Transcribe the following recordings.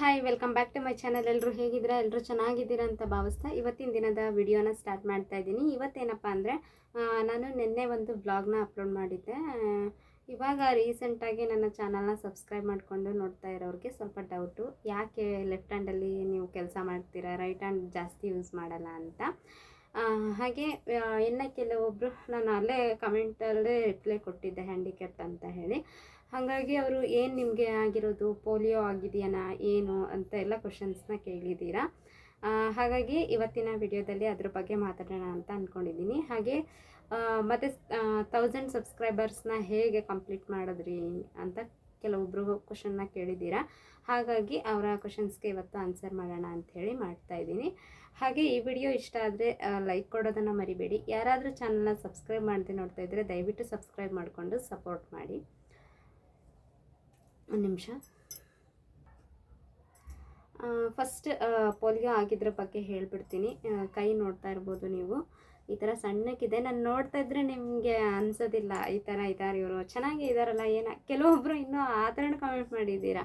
Hi welcome back to my channel ಎಲ್ಲರೂ ಹೇಗಿದ್ದೀರಾ? ಎಲ್ಲರೂ ಚೆನ್ನಾಗಿದ್ದೀರಾ ಅಂತ ಭಾವಿಸ್ತಾ ಇವತ್ತಿನ ದಿನದ ವಿಡಿಯೋನ ಸ್ಟಾರ್ಟ್ ಮಾಡ್ತಾ ಇದ್ದೀನಿ. ಇವತ್ತೇನಪ್ಪ ಅಂದರೆ ನಾನು ನಿನ್ನೆ ಒಂದು ಬ್ಲಾಗ್ನ ಅಪ್ಲೋಡ್ ಮಾಡಿದ್ದೆ. ಇವಾಗ ರೀಸೆಂಟಾಗಿ ನನ್ನ ಚಾನಲ್ನ ಸಬ್ಸ್ಕ್ರೈಬ್ ಮಾಡಿಕೊಂಡು ನೋಡ್ತಾ ಇರೋರಿಗೆ ಸ್ವಲ್ಪ ಡೌಟು ಯಾಕೆ ಲೆಫ್ಟ್ ಹ್ಯಾಂಡಲ್ಲಿ ನೀವು ಕೆಲಸ ಮಾಡ್ತೀರಾ? ರೈಟ್ ಹ್ಯಾಂಡ್ ಜಾಸ್ತಿ ಯೂಸ್ ಮಾಡಲ್ಲ ಅಂತ. ಹಾಗೆ ಇನ್ನು ಕೆಲವೊಬ್ಬರು ನಾನು ಅಲ್ಲೇ ಕಮೆಂಟಲ್ಲೇ ರಿಪ್ಲೈ ಕೊಟ್ಟಿದ್ದೆ ಹ್ಯಾಂಡಿಕ್ಯಾಪ್ಟ್ ಅಂತ ಹೇಳಿ. ಹಾಗಾಗಿ ಅವರು ಏನು ನಿಮಗೆ ಆಗಿರೋದು? ಪೋಲಿಯೋ ಆಗಿದೆಯಾ ಏನು? ಅಂತ ಎಲ್ಲ ಕ್ವಶನ್ಸ್ನ ಕೇಳಿದ್ದೀರಾ? ಹಾಗಾಗಿ ಇವತ್ತಿನ ವಿಡಿಯೋದಲ್ಲಿ ಅದ್ರ ಬಗ್ಗೆ ಮಾತಾಡೋಣ ಅಂತ ಅಂದ್ಕೊಂಡಿದ್ದೀನಿ ಹಾಗೆ ಮತ್ತು ತೌಸಂಡ್ ಸಬ್ಸ್ಕ್ರೈಬರ್ಸ್ನ ಹೇಗೆ ಕಂಪ್ಲೀಟ್ ಮಾಡಿದ್ರಿ ಅಂತ ಕೆಲವೊಬ್ಬರು ಕ್ವಶನ್ನ ಕೇಳಿದ್ದೀರಾ? ಹಾಗಾಗಿ ಅವರ ಕ್ವಶನ್ಸ್ಗೆ ಇವತ್ತು ಆನ್ಸರ್ ಮಾಡೋಣ ಅಂಥೇಳಿ ಮಾಡ್ತಾ ಇದ್ದೀನಿ. ಹಾಗೆ ಈ ವಿಡಿಯೋ ಇಷ್ಟ ಆದರೆ ಲೈಕ್ ಕೊಡೋದನ್ನು ಮರಿಬೇಡಿ. ಯಾರಾದರೂ ಚಾನಲ್ನ ಸಬ್ಸ್ಕ್ರೈಬ್ ಮಾಡದೆ ನೋಡ್ತಾ ಇದ್ದರೆ ದಯವಿಟ್ಟು ಸಬ್ಸ್ಕ್ರೈಬ್ ಮಾಡಿಕೊಂಡು ಸಪೋರ್ಟ್ ಮಾಡಿ. ಒಂದು ನಿಮಿಷ. ಫಸ್ಟ್ ಪೋಲಿಯೋ ಆಗಿದ್ರ ಬಗ್ಗೆ ಹೇಳ್ಬಿಡ್ತೀನಿ. ಕೈ ನೋಡ್ತಾ ಇರ್ಬೋದು ನೀವು. ಈ ಥರ ಸಣ್ಣಕ್ಕಿದೆ. ನಾನು ನೋಡ್ತಾ ಇದ್ರೆ ನಿಮಗೆ ಅನ್ಸೋದಿಲ್ಲ. ಈ ಥರ ಇದ್ದಾರೆ ಇವರು. ಚೆನ್ನಾಗೇ ಇದ್ದಾರಲ್ಲ ಏನ? ಕೆಲವೊಬ್ಬರು ಇನ್ನೂ ಆ ಥರನೂ ಕಮೆಂಟ್ ಮಾಡಿದ್ದೀರಾ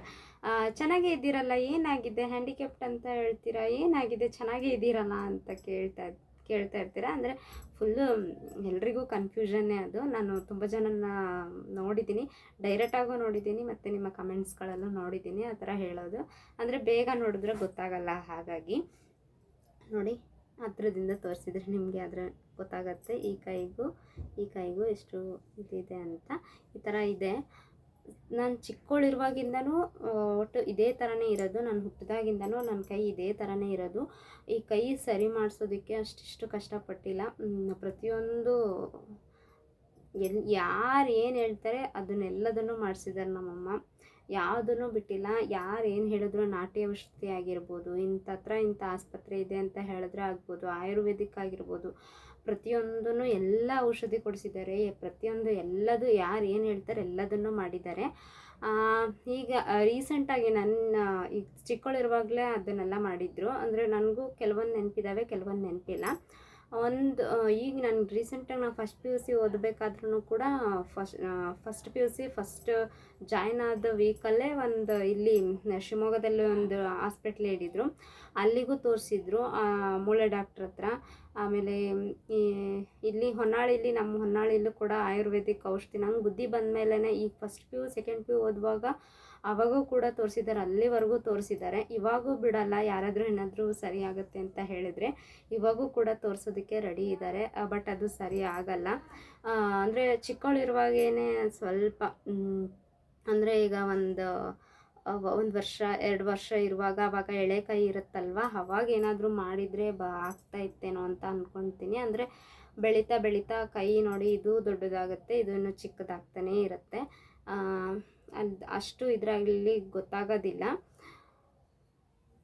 ಚೆನ್ನಾಗೇ ಇದ್ದೀರಲ್ಲ, ಏನಾಗಿದೆ? ಹ್ಯಾಂಡಿಕ್ಯಾಪ್ಟ್ ಅಂತ ಹೇಳ್ತೀರಾ? ಏನಾಗಿದೆ? ಚೆನ್ನಾಗೇ ಇದ್ದೀರಲ್ಲ ಅಂತ ಕೇಳ್ತಾ ಕೇಳ್ತಾ ಇರ್ತೀರಾ? ಅಂದರೆ ಫುಲ್ಲು ಎಲ್ರಿಗೂ ಕನ್ಫ್ಯೂಷನ್ನೇ ಅದು. ನಾನು ತುಂಬ ಜನನ ನೋಡಿದ್ದೀನಿ. ಡೈರೆಕ್ಟಾಗೂ ನೋಡಿದ್ದೀನಿ ಮತ್ತು ನಿಮ್ಮ ಕಮೆಂಟ್ಸ್ಗಳಲ್ಲೂ ನೋಡಿದ್ದೀನಿ ಆ ಥರ ಹೇಳೋದು. ಅಂದರೆ ಬೇಗ ನೋಡಿದ್ರೆ ಗೊತ್ತಾಗಲ್ಲ ಹಾಗಾಗಿ. ನೋಡಿ, ಹತ್ರದಿಂದ ತೋರಿಸಿದ್ರೆ ನಿಮಗೆ ಅದರ ಗೊತ್ತಾಗತ್ತೆ ಈ ಕೈಗೂ ಈ ಕೈಗೂ ಎಷ್ಟು ಇದಿದೆ ಅಂತ. ಈ ಥರ ಇದೆ. ನಾನು ಚಿಕ್ಕವಳಿರುವಾಗಿಂದನೂ ಒಟ್ಟು ಇದೇ ಥರನೇ ಇರೋದು. ನಾನು ಹುಟ್ಟಿದಾಗಿಂದನೂ ನನ್ನ ಕೈ ಇದೇ ಥರನೇ ಇರೋದು. ಈ ಕೈ ಸರಿ ಮಾಡಿಸೋದಕ್ಕೆ ಅಷ್ಟಿಷ್ಟು ಕಷ್ಟಪಟ್ಟಿಲ್ಲ. ಪ್ರತಿಯೊಂದು ಎಲ್, ಯಾರು ಏನು ಹೇಳ್ತಾರೆ ಅದನ್ನೆಲ್ಲದನ್ನು ಮಾಡಿಸಿದ್ದಾರೆ ನಮ್ಮಮ್ಮ. ಯಾವುದನ್ನು ಬಿಟ್ಟಿಲ್ಲ. ಯಾರು ಏನು ಹೇಳಿದ್ರು ನಾಟಿ ಔಷಧಿ ಆಗಿರ್ಬೋದು ಇಂಥ ಹತ್ರ ಇಂಥ ಆಸ್ಪತ್ರೆ ಇದೆ ಅಂತ ಹೇಳಿದ್ರೆ ಆಗ್ಬೋದು, ಆಯುರ್ವೇದಿಕ್ ಆಗಿರ್ಬೋದು, ಪ್ರತಿಯೊಂದನ್ನು ಎಲ್ಲ ಔಷಧಿ ಕೊಡಿಸಿದ್ದಾರೆ. ಪ್ರತಿಯೊಂದು ಎಲ್ಲದು ಯಾರು ಏನು ಹೇಳ್ತಾರೆ ಎಲ್ಲದನ್ನು ಮಾಡಿದ್ದಾರೆ. ಈಗ ರೀಸೆಂಟಾಗಿ ನನ್ನ, ಈಗ ಚಿಕ್ಕವಳಿರುವಾಗಲೇ ಅದನ್ನೆಲ್ಲ ಮಾಡಿದ್ರು. ಅಂದರೆ ನನಗೂ ಕೆಲವೊಂದು ನೆನಪಿದ್ದಾವೆ ಕೆಲವೊಂದು ನೆನಪಿಲ್ಲ. ಒಂದು ಈಗ ನಾನು ರೀಸೆಂಟಾಗಿ ನಾನು ಫಸ್ಟ್ ಪಿ ಯು ಸಿ ಓದಬೇಕಾದ್ರೂ ಕೂಡ first first P U C first join ಆದ ವೀಕಲ್ಲೇ ಒಂದು ಇಲ್ಲಿ ಶಿವಮೊಗ್ಗದಲ್ಲಿ ಒಂದು ಹಾಸ್ಪಿಟ್ಲ್ ಹೇಳಿದರು. ಅಲ್ಲಿಗೂ ತೋರಿಸಿದ್ರು ಮೂಳೆ ಡಾಕ್ಟ್ರ್ ಹತ್ರ. ಆಮೇಲೆ ಈ, ಇಲ್ಲಿ ಹೊನ್ನಾಳಿಲಿ, ನಮ್ಮ ಹೊನ್ನಾಳಿಲೂ ಕೂಡ ಆಯುರ್ವೇದಿಕ್ ಔಷಧಿ, ನಂಗೆ ಬುದ್ಧಿ ಬಂದ ಮೇಲೇ ಈಗ first P U second P U ಓದುವಾಗ ಅವಾಗೂ ಕೂಡ ತೋರಿಸಿದ್ದಾರೆ, ಅಲ್ಲಿವರೆಗೂ ತೋರಿಸಿದ್ದಾರೆ. ಇವಾಗೂ ಬಿಡಲ್ಲ, ಯಾರಾದರೂ ಏನಾದರೂ ಸರಿ ಆಗುತ್ತೆ ಅಂತ ಹೇಳಿದರೆ ಇವಾಗೂ ಕೂಡ ತೋರಿಸೋದಕ್ಕೆ ರೆಡಿ ಇದ್ದಾರೆ ಬಟ್ ಅದು ಸರಿ ಆಗಲ್ಲ. ಅಂದರೆ ಚಿಕ್ಕವಳಿರುವಾಗೇನೆ ಸ್ವಲ್ಪ ಅಂದರೆ ಈಗ ಒಂದು ಒಂದು ವರ್ಷ, ಎರಡು ವರ್ಷ ಇರುವಾಗ ಅವಾಗ ಎಳೆ ಕೈ ಇರುತ್ತಲ್ವ? ಅವಾಗ ಏನಾದರೂ ಮಾಡಿದರೆ ಬ, ಆಗ್ತಾ ಇತ್ತೇನೋ ಅಂತ ಅಂದ್ಕೊತೀನಿ ಅಂದರೆ ಬೆಳೀತಾ ಬೆಳೀತಾ ಕೈ ನೋಡಿ ಇದು ದೊಡ್ಡದಾಗುತ್ತೆ ಇದನ್ನು ಚಿಕ್ಕದಾಗ್ತಾನೇ ಇರುತ್ತೆ. ಅದು ಅಷ್ಟು ಇದರಲ್ಲಿ ಗೊತ್ತಾಗೋದಿಲ್ಲ.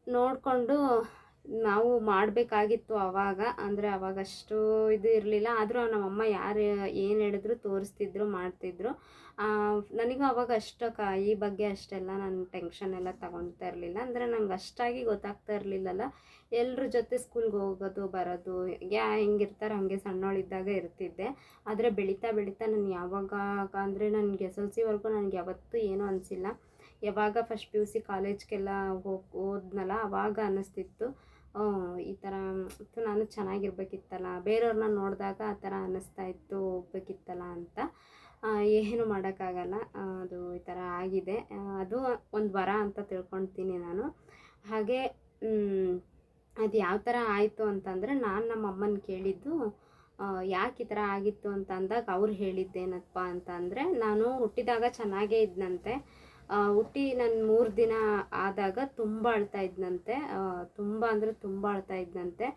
ನೋಡಿಕೊಂಡು ನಾವು ಮಾಡಬೇಕಾಗಿತ್ತು ಆವಾಗ ಅಂದರೆ ಅವಾಗ ಅಷ್ಟು ಇದು ಇರಲಿಲ್ಲ. ಆದರೂ ನಮ್ಮಮ್ಮ ಯಾರು ಏನು ಹೇಳಿದ್ರು ತೋರಿಸ್ತಿದ್ರು, ಮಾಡ್ತಿದ್ರು. ನನಗೂ ಅವಾಗ ಅಷ್ಟು ಕ, ಈ ಬಗ್ಗೆ ಅಷ್ಟೆಲ್ಲ ನಾನು ಟೆನ್ಷನ್ ಎಲ್ಲ ತಗೊಳ್ತಾ ಇರಲಿಲ್ಲ. ಅಂದರೆ ನಂಗೆ ಅಷ್ಟಾಗಿ ಗೊತ್ತಾಗ್ತಾ ಇರಲಿಲ್ಲಲ್ಲ. ಎಲ್ಲರ ಜೊತೆ ಸ್ಕೂಲ್ಗೆ ಹೋಗೋದು, ಬರೋದು, ಯಾ, ಹೆಂಗಿರ್ತಾರೆ ಹಾಗೆ ಸಣ್ಣವಳಿದ್ದಾಗ ಇರ್ತಿದ್ದೆ. ಆದರೆ ಬೆಳೀತಾ ಬೆಳೀತಾ ನಾನು ಯಾವಾಗ ಅಂದರೆ ನನಗೆ ಎಸ್ ಎಲ್ ಸಿವರೆಗೂ ನನಗೆ ಯಾವತ್ತೂ ಏನೂ ಅನಿಸಿಲ್ಲ. ಯಾವಾಗ ಫಸ್ಟ್ ಪಿ ಯು ಸಿ ಕಾಲೇಜ್ಗೆಲ್ಲ ಹೋಗಿ, ಹೋದ್ನಲ್ಲ, ಅವಾಗ ಅನ್ನಿಸ್ತಿತ್ತು ಈ ಥರ ನಾನು ಚೆನ್ನಾಗಿರ್ಬೇಕಿತ್ತಲ್ಲ ಬೇರೆಯವ್ರನ್ನ ನೋಡಿದಾಗ ಆ ಥರ ಅನ್ನಿಸ್ತಾ ಇತ್ತು ಹೋಗ್ಬೇಕಿತ್ತಲ್ಲ ಅಂತ. ಏನು ಮಾಡೋಕ್ಕಾಗಲ್ಲ ಅದು ಈ ಥರ ಆಗಿದೆ. ಅದು ಒಂದು ವರ ಅಂತ ತಿಳ್ಕೊಳ್ತೀನಿ ನಾನು. ಹಾಗೆ ಅದು ಯಾವ ಥರ ಆಯಿತು ಅಂತಂದರೆ ನಾನು ನಮ್ಮ ಅಮ್ಮನ ಕೇಳಿದ್ದು ಯಾಕೆ ಈ ಥರ ಆಗಿತ್ತು ಅಂತ ಅಂದಾಗ ಅವ್ರು ಹೇಳಿದ್ದೇನಪ್ಪ ಅಂತಂದರೆ ನಾನು ಹುಟ್ಟಿದಾಗ ಚೆನ್ನಾಗೇ ಇದ್ನಂತೆ. ಆ, ಹುಟ್ಟಿ ನಾನು ಮೂರು ದಿನ ಆದಾಗ ತುಂಬ ಅಳ್ತಾ ಇದ್ನಂತೆ. ತುಂಬ ಅಂದರೆ ತುಂಬ ಅಳ್ತಾ ಇದ್ನಂತೆ.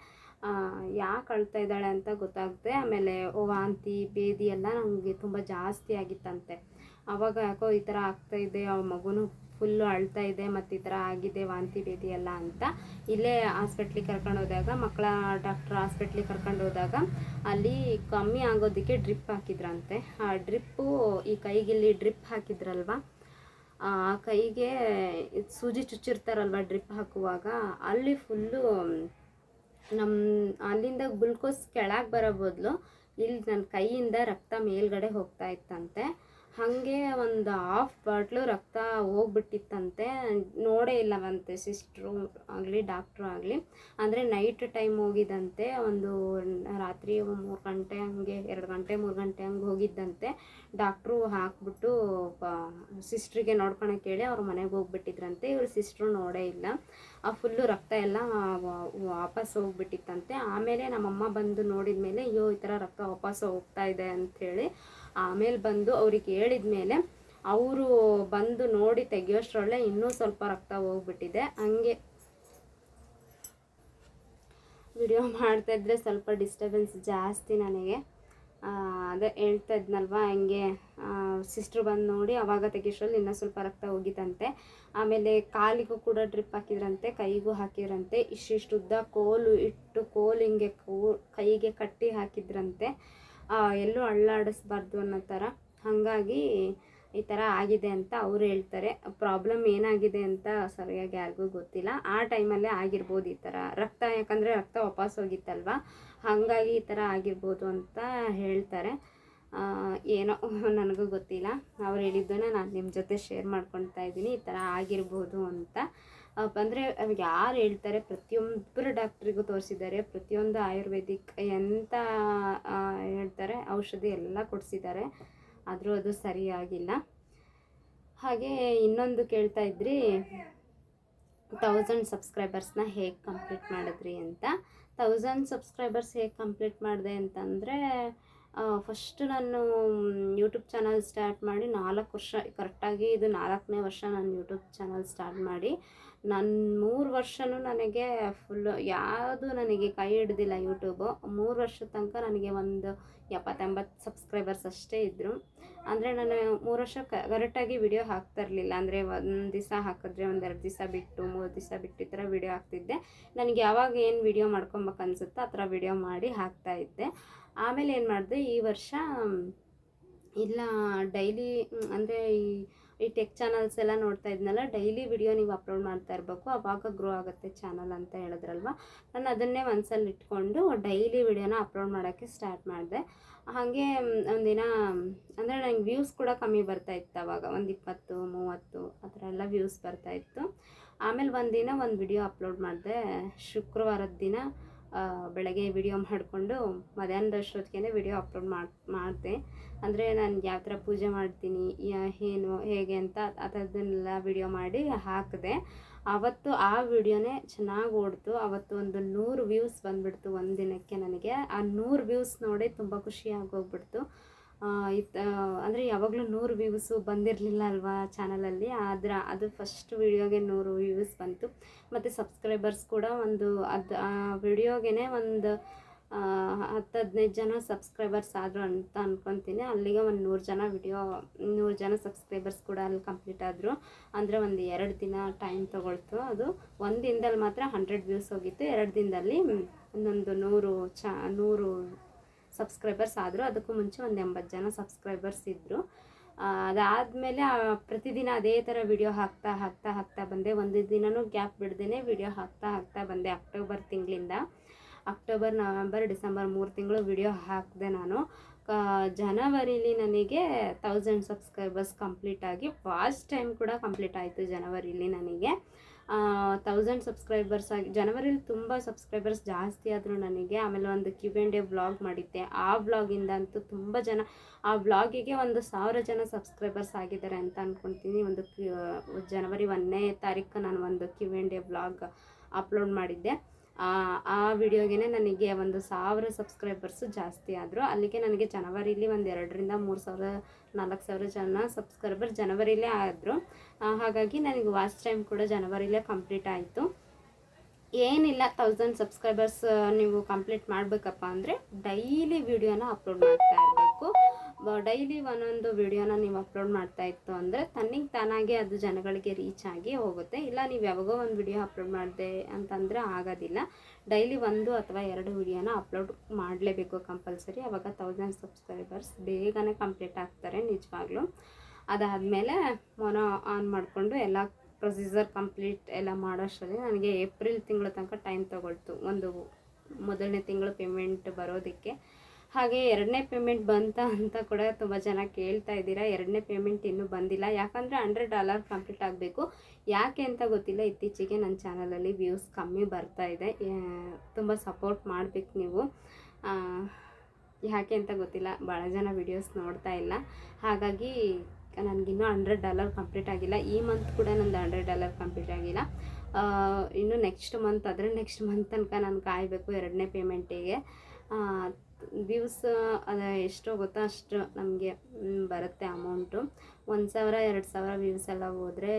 ಯಾಕೆ ಅಳ್ತಾ ಇದ್ದಾಳೆ ಅಂತ ಗೊತ್ತಾಗುತ್ತೆ ಆಮೇಲೆ ವಾಂತಿ ಬೇದಿ ಎಲ್ಲ ನನಗೆ ತುಂಬ ಜಾಸ್ತಿ ಆಗಿತ್ತಂತೆ. ಆವಾಗ ಯಾಕೋ ಈ ಥರ ಇದೆ ಆ ಮಗುನು ಫುಲ್ಲು ಅಳ್ತಾ ಇದೆ ಮತ್ತು ಈ ಥರ ಆಗಿದೆ ವಾಂತಿ, ಬೇದಿ ಎಲ್ಲ ಅಂತ. ಇಲ್ಲೇ ಹಾಸ್ಪಿಟ್ಲಿಗೆ ಕರ್ಕೊಂಡು ಹೋದಾಗ, ಮಕ್ಕಳ ಡಾಕ್ಟ್ರ್ ಹಾಸ್ಪಿಟ್ಲಿಗೆ ಕರ್ಕೊಂಡು ಹೋದಾಗ ಅಲ್ಲಿ ಕಮ್ಮಿ ಆಗೋದಕ್ಕೆ ಡ್ರಿಪ್ ಹಾಕಿದ್ರಂತೆ. ಆ ಡ್ರಿಪ್ಪು ಈ ಕೈಗಿಲ್ಲಿ ಡ್ರಿಪ್ ಹಾಕಿದ್ರಲ್ವ? ಆ ಕೈಗೆ ಸೂಜಿ ಚುಚ್ಚಿರ್ತಾರಲ್ವ ಡ್ರಿಪ್ ಹಾಕುವಾಗ, ಅಲ್ಲಿ ಫುಲ್ಲು ನಮ್ಮ ಅಲ್ಲಿಂದ ಗ್ಲುಕೋಸ್ ಕೆಳಗೆ ಬರೋ ಬದಲು, ಇಲ್ಲಿ ನನ್ನ ಕೈಯಿಂದ ರಕ್ತ ಮೇಲ್ಗಡೆ ಹೋಗ್ತಾ ಇತ್ತಂತೆ. ಹಾಗೆ ಒಂದು ಹಾಫ್ ಬಾಟ್ಲು ರಕ್ತ ಹೋಗ್ಬಿಟ್ಟಿತ್ತಂತೆ. ನೋಡೇ ಇಲ್ಲವಂತೆ ಸಿಸ್ಟ್ರು ಆಗಲಿ ಡಾಕ್ಟ್ರು ಆಗಲಿ. ಅಂದರೆ ನೈಟ್ ಟೈಮ್ ಹೋಗಿದ್ದಂತೆ. ಒಂದು ರಾತ್ರಿ ಮೂರು ಗಂಟೆ ಹಂಗೆ, ಎರಡು ಗಂಟೆ, ಮೂರು ಗಂಟೆ ಹಂಗೆ ಹೋಗಿದ್ದಂತೆ. ಡಾಕ್ಟ್ರು ಹಾಕ್ಬಿಟ್ಟು ಸಿಸ್ಟ್ರಿಗೆ ನೋಡ್ಕೊಳಕ್ಕೆ ಹೇಳಿ ಅವ್ರ ಮನೆಗೆ ಹೋಗ್ಬಿಟ್ಟಿದ್ರಂತೆ. ಇವ್ರ ಸಿಸ್ಟ್ರು ನೋಡೇ ಇಲ್ಲ. ಆ ಫುಲ್ಲು ರಕ್ತ ಎಲ್ಲ ವಾಪಸ್ ಹೋಗ್ಬಿಟ್ಟಿತ್ತಂತೆ. ಆಮೇಲೆ ನಮ್ಮಮ್ಮ ಬಂದು ನೋಡಿದ ಮೇಲೆ ಅಯ್ಯೋ, ಈ ಥರ ರಕ್ತ ವಾಪಸ್ ಹೋಗ್ತಾ ಇದೆ ಅಂಥೇಳಿ ಆಮೇಲೆ ಬಂದು ಅವ್ರಿಗೆ ಹೇಳಿದ ಮೇಲೆ ಅವರು ಬಂದು ನೋಡಿ ತೆಗಿಯೋಷ್ಟ್ರೊಳಗೆ ಇನ್ನೂ ಸ್ವಲ್ಪ ರಕ್ತ ಹೋಗ್ಬಿಟ್ಟಿದೆ. ಹಂಗೆ ವಿಡಿಯೋ ಮಾಡ್ತಾ ಇದ್ರೆ ಸ್ವಲ್ಪ ಡಿಸ್ಟರ್ಬೆನ್ಸ್ ಜಾಸ್ತಿ ನನಗೆ. ಅದೇ ಹೇಳ್ತಾ ಇದ್ನಲ್ವಾ, ಹಂಗೆ ಸಿಸ್ಟ್ರು ಬಂದು ನೋಡಿ ಅವಾಗ ತೆಗಿಯೋಷ್ಟ್ರಲ್ಲಿ ಇನ್ನೂ ಸ್ವಲ್ಪ ರಕ್ತ ಹೋಗಿತ್ತಂತೆ. ಆಮೇಲೆ ಕಾಲಿಗೂ ಕೂಡ ಡ್ರಿಪ್ ಹಾಕಿದ್ರಂತೆ, ಕೈಗೂ ಹಾಕಿದ್ರಂತೆ. ಇಷ್ಟಿಷ್ಟು ಉದ್ದ ಕೋಲು ಇಟ್ಟು ಕೋಲು ಹಿಂಗೆ ಕೈಗೆ ಕಟ್ಟಿ ಹಾಕಿದ್ರಂತೆ. ಎಲ್ಲೂ ಅಳ್ಳಾಡಿಸ್ಬಾರ್ದು ಅನ್ನೋ ಥರ ಹಾಗಾಗಿ ಈ ಥರ ಆಗಿದೆ ಅಂತ ಅವ್ರು ಹೇಳ್ತಾರೆ. ಪ್ರಾಬ್ಲಮ್ ಏನಾಗಿದೆ ಅಂತ ಸರಿಯಾಗಿ ಯಾರಿಗೂ ಗೊತ್ತಿಲ್ಲ. ಆ ಟೈಮಲ್ಲೇ ಆಗಿರ್ಬೋದು ಈ ಥರ ರಕ್ತ, ಯಾಕಂದರೆ ರಕ್ತ ವಾಪಸ್ ಹೋಗಿತ್ತಲ್ವ? ಹಾಗಾಗಿ ಈ ಥರ ಆಗಿರ್ಬೋದು ಅಂತ ಹೇಳ್ತಾರೆ. ಏನೋ ನನಗೂ ಗೊತ್ತಿಲ್ಲ. ಅವ್ರು ಹೇಳಿದ್ದನ್ನು ನಾನು ನಿಮ್ಮ ಜೊತೆ ಶೇರ್ ಮಾಡ್ಕೊಳ್ತಾ ಇದ್ದೀನಿ. ಈ ಥರ ಆಗಿರ್ಬೋದು ಅಂತ. ಅಂದರೆ ಯಾರು ಹೇಳ್ತಾರೆ? ಪ್ರತಿಯೊಬ್ಬರು ಡಾಕ್ಟ್ರಿಗೂ ತೋರಿಸಿದ್ದಾರೆ. ಪ್ರತಿಯೊಂದು ಆಯುರ್ವೇದಿಕ್ ಎಂಥ ಹೇಳ್ತಾರೆ, ಔಷಧಿ ಎಲ್ಲ ಕೊಡಿಸಿದ್ದಾರೆ. ಆದರೂ ಅದು ಸರಿಯಾಗಿಲ್ಲ. ಹಾಗೆ ಇನ್ನೊಂದು ಕೇಳ್ತಾ ಇದ್ರಿ ತೌಸಂಡ್ ಸಬ್ಸ್ಕ್ರೈಬರ್ಸ್ನ ಹೇಗೆ ಕಂಪ್ಲೀಟ್ ಮಾಡಿದ್ರಿ ಅಂತ. ತೌಸಂಡ್ ಸಬ್ಸ್ಕ್ರೈಬರ್ಸ್ ಹೇಗೆ ಕಂಪ್ಲೀಟ್ ಮಾಡಿದೆ ಅಂತಂದರೆ ಫಸ್ಟ್ ನಾನು ಯೂಟ್ಯೂಬ್ ಚಾನಲ್ ಸ್ಟಾರ್ಟ್ ಮಾಡಿ ನಾಲ್ಕು ವರ್ಷ ಕರೆಕ್ಟಾಗಿ ಇದು ನಾಲ್ಕನೇ ವರ್ಷ ನಾನು ಯೂಟ್ಯೂಬ್ ಚಾನಲ್ ಸ್ಟಾರ್ಟ್ ಮಾಡಿ. ನನ್ನ ಮೂರು ವರ್ಷವೂ ನನಗೆ ಫುಲ್ಲು ಯಾವುದು ನನಗೆ ಕೈ ಹಿಡ್ದಿಲ್ಲ ಯೂಟ್ಯೂಬು ಮೂರು ವರ್ಷದ ತನಕ ನನಗೆ ಒಂದು ಎಪ್ಪತ್ತೆಂಬತ್ತು ಸಬ್ಸ್ಕ್ರೈಬರ್ಸ್ ಅಷ್ಟೇ ಇದ್ದರು ಅಂದರೆ ನಾನು ಮೂರು ವರ್ಷ ಕರೆಕ್ಟಾಗಿ ವಿಡಿಯೋ ಹಾಕ್ತಾ ಇರಲಿಲ್ಲ ಅಂದರೆ ಒಂದು ದಿವಸ ಹಾಕಿದ್ರೆ ಒಂದೆರಡು ದಿವಸ ಬಿಟ್ಟು, ಮೂರು ದಿವಸ ಬಿಟ್ಟು ಈ ಥರ ವಿಡಿಯೋ ಹಾಕ್ತಿದ್ದೆ. ನನಗೆ ಯಾವಾಗ ಏನು ವಿಡಿಯೋ ಮಾಡ್ಕೊಬೇಕು ಅನಿಸುತ್ತೋ ಆ ಥರ ವಿಡಿಯೋ ಮಾಡಿ ಹಾಕ್ತಾ ಇದ್ದೆ. ಆಮೇಲೆ ಏನು ಮಾಡಿದೆ, ಈ ವರ್ಷ, ಇಲ್ಲ ಡೈಲಿ ಅಂದರೆ ಈ ಈ ಟೆಕ್ ಚಾನಲ್ಸ್ ಎಲ್ಲ ನೋಡ್ತಾ ಇದ್ನಲ್ಲ ಡೈಲಿ ವಿಡಿಯೋ ನೀವು ಅಪ್ಲೋಡ್ ಮಾಡ್ತಾ ಇರಬೇಕು. ಅವಾಗ ಗ್ರೋ ಆಗುತ್ತೆ ಚಾನಲ್ ಅಂತ ಹೇಳಿದ್ರಲ್ವ? ನಾನು ಅದನ್ನೇ ಮನಸ್ಸಲ್ಲಿ ಇಟ್ಕೊಂಡು ಡೈಲಿ ವಿಡಿಯೋನ ಅಪ್ಲೋಡ್ ಮಾಡೋಕ್ಕೆ ಸ್ಟಾರ್ಟ್ ಮಾಡಿದೆ. ಹಾಗೆ ಒಂದಿನ, ಅಂದರೆ ನನಗೆ ವ್ಯೂಸ್ ಕೂಡ ಕಮ್ಮಿ ಬರ್ತಾ ಇತ್ತು ಅವಾಗ. ಒಂದು ಇಪ್ಪತ್ತು, ಮೂವತ್ತು, ಆ ಥರ ಎಲ್ಲ ವ್ಯೂಸ್ ಬರ್ತಾ ಇತ್ತು. ಆಮೇಲೆ ಒಂದಿನ ಒಂದು ವಿಡಿಯೋ ಅಪ್ಲೋಡ್ ಮಾಡಿದೆ. ಶುಕ್ರವಾರದ ದಿನ ಬೆಳಗ್ಗೆ ವಿಡಿಯೋ ಮಾಡಿಕೊಂಡು ಮಧ್ಯಾಹ್ನದಷ್ಟೊತ್ತಿಗೆ ವಿಡಿಯೋ ಅಪ್ಲೋಡ್ ಮಾಡಿ, ಮಾಡಿದೆ. ಅಂದರೆ ನಾನು ಯಾವ ಥರ ಪೂಜೆ ಮಾಡ್ತೀನಿ ಏನು, ಹೇಗೆ ಅಂತ ಆ ಥರದನ್ನೆಲ್ಲ ವಿಡಿಯೋ ಮಾಡಿ ಹಾಕಿದೆ. ಆವತ್ತು ಆ ವಿಡಿಯೋನೇ ಚೆನ್ನಾಗಿ ಓಡ್ತು. ಅವತ್ತು ಒಂದು ನೂರು ವ್ಯೂಸ್ ಬಂದುಬಿಡ್ತು ಒಂದು ದಿನಕ್ಕೆ ನನಗೆ. ಆ ನೂರು ವ್ಯೂಸ್ ನೋಡಿ ತುಂಬ ಖುಷಿ ಆಗೋಗ್ಬಿಡ್ತು. ಇತ್ತು ಅಂದರೆ ಯಾವಾಗಲೂ ನೂರು ವ್ಯೂಸು ಬಂದಿರಲಿಲ್ಲ ಅಲ್ವಾ ಚಾನಲಲ್ಲಿ ಅದರ ಅದು ಫಸ್ಟ್ ವೀಡಿಯೋಗೆ ನೂರು ವ್ಯೂಸ್ ಬಂತು. ಮತ್ತು ಸಬ್ಸ್ಕ್ರೈಬರ್ಸ್ ಕೂಡ ಒಂದು ಅದು, ಆ ವಿಡಿಯೋಗೆ ಒಂದು ಹತ್ತು ಹದಿನೈದು ಜನ ಸಬ್ಸ್ಕ್ರೈಬರ್ಸ್ ಆದರು ಅಂತ ಅಂದ್ಕೊತೀನಿ ಅಲ್ಲಿಗೆ ಒಂದು ನೂರು ಜನ ವಿಡಿಯೋ ನೂರು ಜನ ಸಬ್ಸ್ಕ್ರೈಬರ್ಸ್ ಕೂಡ ಅಲ್ಲಿ ಕಂಪ್ಲೀಟ್ ಆದರು. ಅಂದರೆ ಒಂದು ಎರಡು ದಿನ ಟೈಮ್ ತೊಗೊಳ್ತು. ಅದು ಒಂದು ದಿನದಲ್ಲಿ ಮಾತ್ರ ಹಂಡ್ರೆಡ್ ವ್ಯೂಸ್ ಹೋಗಿತ್ತು. ಎರಡು ದಿನದಲ್ಲಿ ಒಂದೊಂದು ನೂರು ಚ, ನೂರು ಸಬ್ಸ್ಕ್ರೈಬರ್ಸ್ ಆದರು ಅದಕ್ಕೂ ಮುಂಚೆ ಒಂದು ಎಂಬತ್ತು ಜನ ಸಬ್ಸ್ಕ್ರೈಬರ್ಸ್ ಇದ್ದರು ಅದಾದಮೇಲೆ ಪ್ರತಿದಿನ ಅದೇ ಥರ ವಿಡಿಯೋ ಹಾಕ್ತಾ ಹಾಕ್ತಾ ಹಾಕ್ತಾ ಬಂದೆ. ಒಂದು ದಿನವೂ ಗ್ಯಾಪ್ ಬಿಡ್ದೇ ವಿಡಿಯೋ ಹಾಕ್ತಾ ಹಾಕ್ತಾ ಬಂದೆ ಅಕ್ಟೋಬರ್ ತಿಂಗಳಿಂದ. ಅಕ್ಟೋಬರ್ ನವೆಂಬರ್ ಡಿಸೆಂಬರ್ ಮೂರು ತಿಂಗಳು ವಿಡಿಯೋ ಹಾಕಿದೆ ನಾನು. ಜನವರಿಲಿ ನನಗೆ ತೌಸಂಡ್ ಸಬ್ಸ್ಕ್ರೈಬರ್ಸ್ ಕಂಪ್ಲೀಟ್ ಆಗಿ ಫಾಸ್ಟ್ ಟೈಮ್ ಕೂಡ ಕಂಪ್ಲೀಟ್ ಆಯಿತು ಜನವರಿಲಿ ನನಗೆ. ತೌಸಂಡ್ ಸಬ್ಸ್ಕ್ರೈಬರ್ಸ್ ಆಗಿ, ಜನವರಿಲಿ ತುಂಬ ಸಬ್ಸ್ಕ್ರೈಬರ್ಸ್ ಜಾಸ್ತಿ ಆದರು ನನಗೆ ಆಮೇಲೆ ಒಂದು ಕ್ಯೂ ಆ್ಯಂಡ್ ಡೇ ಬ್ಲಾಗ್ ಮಾಡಿದ್ದೆ. ಆ ವ್ಲಾಗಿಂದ ಅಂತೂ ತುಂಬ ಜನ, ಆ ಬ್ಲಾಗಿಗೆ ಒಂದು ಸಾವಿರ ಜನ ಸಬ್ಸ್ಕ್ರೈಬರ್ಸ್ ಆಗಿದ್ದಾರೆ ಅಂತ ಅಂದ್ಕೊತೀನಿ ಒಂದು ಜನವರಿ ಒಂದನೇ ತಾರೀಕು ನಾನು ಒಂದು Q and day blog upload ಮಾಡಿದ್ದೆ. ಆ ವಿಡಿಯೋಗೆ ನನಗೆ ಒಂದು ಸಾವಿರ ಸಬ್ಸ್ಕ್ರೈಬರ್ಸು ಜಾಸ್ತಿ ಆದರು, ಅಲ್ಲಿಗೆ ನನಗೆ ಜನವರಿಲಿ ಒಂದು ಎರಡರಿಂದ ಮೂರು ಸಾವಿರ, ನಾಲ್ಕು ಸಾವಿರ ಜನ ಸಬ್ಸ್ಕ್ರೈಬರ್ ಜನವರಿಲೇ ಆದರು. ಹಾಗಾಗಿ ನನಗೆ ವಾಚ್ ಟೈಮ್ ಕೂಡ ಜನವರಿಲೇ ಕಂಪ್ಲೀಟ್ ಆಯಿತು. ಏನಿಲ್ಲ ತೌಸಂಡ್ ಸಬ್ಸ್ಕ್ರೈಬರ್ಸ್ ನೀವು ಕಂಪ್ಲೀಟ್ ಮಾಡಬೇಕಪ್ಪ ಅಂದರೆ ಡೈಲಿ ವಿಡಿಯೋನ ಅಪ್ಲೋಡ್ ಮಾಡ್ತಾ ಇರಬೇಕು. ಡೈಲಿ ಒಂದೊಂದು ವಿಡಿಯೋನ ನೀವು ಅಪ್ಲೋಡ್ ಮಾಡ್ತಾ ಇತ್ತು ಅಂದರೆ ತನ್ನಿಗೆ ತಾನಾಗೆ ಅದು ಜನಗಳಿಗೆ ರೀಚ್ ಆಗಿ ಹೋಗುತ್ತೆ. ಇಲ್ಲ, ನೀವು ಯಾವಾಗೋ ಒಂದು ವಿಡಿಯೋ ಅಪ್ಲೋಡ್ ಮಾಡಿದೆ ಅಂತಂದರೆ ಆಗೋದಿಲ್ಲ. ಡೈಲಿ ಒಂದು ಅಥವಾ ಎರಡು ವಿಡಿಯೋನ ಅಪ್ಲೋಡ್ ಮಾಡಲೇಬೇಕು ಕಂಪಲ್ಸರಿ. ಅವಾಗ ತೌಸಂಡ್ ಸಬ್ಸ್ಕ್ರೈಬರ್ಸ್ ಬೇಗನೆ ಕಂಪ್ಲೀಟ್ ಆಗ್ತಾರೆ ನಿಜವಾಗ್ಲೂ. ಅದಾದಮೇಲೆ ಮೊನೋ ಆನ್ ಮಾಡಿಕೊಂಡು ಎಲ್ಲ ಪ್ರೊಸೀಜರ್ ಕಂಪ್ಲೀಟ್ ಎಲ್ಲ ಮಾಡೋಷ್ಟರಲ್ಲಿ ನನಗೆ ಏಪ್ರಿಲ್ ತಿಂಗಳ ತನಕ ಟೈಮ್ ತೊಗೊಳ್ತು. ಒಂದು ಮೊದಲನೇ ತಿಂಗಳು ಪೇಮೆಂಟ್ ಬರೋದಕ್ಕೆ. ಹಾಗೆ ಎರಡನೇ ಪೇಮೆಂಟ್ ಬಂತ ಅಂತ ಕೂಡ ತುಂಬ ಜನ ಕೇಳ್ತಾ ಇದ್ದೀರಾ. ಎರಡನೇ ಪೇಮೆಂಟ್ ಇನ್ನೂ ಬಂದಿಲ್ಲ. ಯಾಕಂದರೆ ಹಂಡ್ರೆಡ್ ಡಾಲರ್ ಕಂಪ್ಲೀಟ್ ಆಗಬೇಕು. ಯಾಕೆ ಅಂತ ಗೊತ್ತಿಲ್ಲ. ಇತ್ತೀಚೆಗೆ ನನ್ನ ಚಾನಲಲ್ಲಿ ವ್ಯೂಸ್ ಕಮ್ಮಿ ಬರ್ತಾ ಇದೆ. ತುಂಬ ಸಪೋರ್ಟ್ ಮಾಡಬೇಕು ನೀವು. ಯಾಕೆ ಅಂತ ಗೊತ್ತಿಲ್ಲ. ಭಾಳ ಜನ ವಿಡಿಯೋಸ್ ನೋಡ್ತಾ ಇಲ್ಲ. ಹಾಗಾಗಿ ನನಗಿನ್ನೂ ಹಂಡ್ರೆಡ್ ಡಾಲರ್ ಕಂಪ್ಲೀಟ್ ಆಗಿಲ್ಲ. ಈ ಮಂತ್ ಕೂಡ ನಂದು ಹಂಡ್ರೆಡ್ ಡಾಲರ್ ಕಂಪ್ಲೀಟ್ ಆಗಿಲ್ಲ. ಇನ್ನು ನೆಕ್ಸ್ಟ್ ಮಂತ್ ಆದರೆ ನೆಕ್ಸ್ಟ್ ಮಂತ್ ತನಕ ನಾನು ಕಾಯಬೇಕು ಎರಡನೇ ಪೇಮೆಂಟಿಗೆ ವ್ಯೂಸ್ ಅದು ಎಷ್ಟೋ ಗೊತ್ತೋ, ಅಷ್ಟು ನಮಗೆ ಬರುತ್ತೆ ಅಮೌಂಟು. ಒಂದು ಸಾವಿರ, ಎರಡು ಸಾವಿರ ವ್ಯೂಸ್ ಎಲ್ಲ ಹೋದರೆ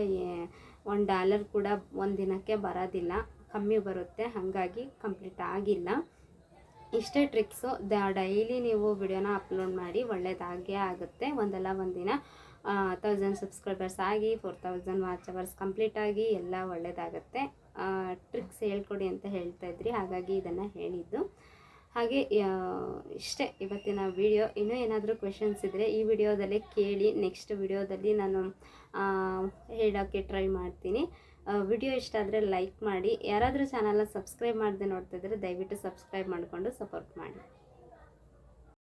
ಒಂದು ಡಾಲರ್ ಕೂಡ ಒಂದು ದಿನಕ್ಕೆ ಬರೋದಿಲ್ಲ. ಕಮ್ಮಿ ಬರುತ್ತೆ, ಹಾಗಾಗಿ ಕಂಪ್ಲೀಟ್ ಆಗಿಲ್ಲ. ಇಷ್ಟೇ ಟ್ರಿಕ್ಸು ದ ಡೈಲಿ ನೀವು ವಿಡಿಯೋನ ಅಪ್ಲೋಡ್ ಮಾಡಿ ಒಳ್ಳೆಯದಾಗೇ ಆಗುತ್ತೆ. ಒಂದಲ್ಲ ಒಂದಿನ ತೌಸಂಡ್ ಸಬ್ಸ್ಕ್ರೈಬರ್ಸ್ ಆಗಿ four thousand watch hours complete ಆಗಿ ಎಲ್ಲ ಒಳ್ಳೆಯದಾಗತ್ತೆ ಟ್ರಿಕ್ಸ್ ಹೇಳ್ಕೊಡಿ ಅಂತ ಹೇಳ್ತಾ ಇದ್ರಿ, ಹಾಗಾಗಿ ಇದನ್ನು ಹೇಳಿದ್ದು. ಹಾಗೆ ಇಷ್ಟೇ ಇವತ್ತಿನ ವಿಡಿಯೋ ಇನ್ನೂ ಏನಾದರೂ ಕ್ವೆಶನ್ಸ್ ಇದ್ದರೆ ಈ ವಿಡಿಯೋದಲ್ಲೇ ಕೇಳಿ ನೆಕ್ಸ್ಟ್ ವಿಡಿಯೋದಲ್ಲಿ ನಾನು ಹೇಳೋಕ್ಕೆ ಟ್ರೈ ಮಾಡ್ತೀನಿ. ವಿಡಿಯೋ ಇಷ್ಟ ಆದರೆ ಲೈಕ್ ಮಾಡಿ. ಯಾರಾದರೂ ಚಾನಲ್ನ ಸಬ್ಸ್ಕ್ರೈಬ್ ಮಾಡದೆ ನೋಡ್ತಾ ಇದ್ದರೆ ದಯವಿಟ್ಟು ಸಬ್ಸ್ಕ್ರೈಬ್ ಮಾಡಿಕೊಂಡು ಸಪೋರ್ಟ್ ಮಾಡಿ.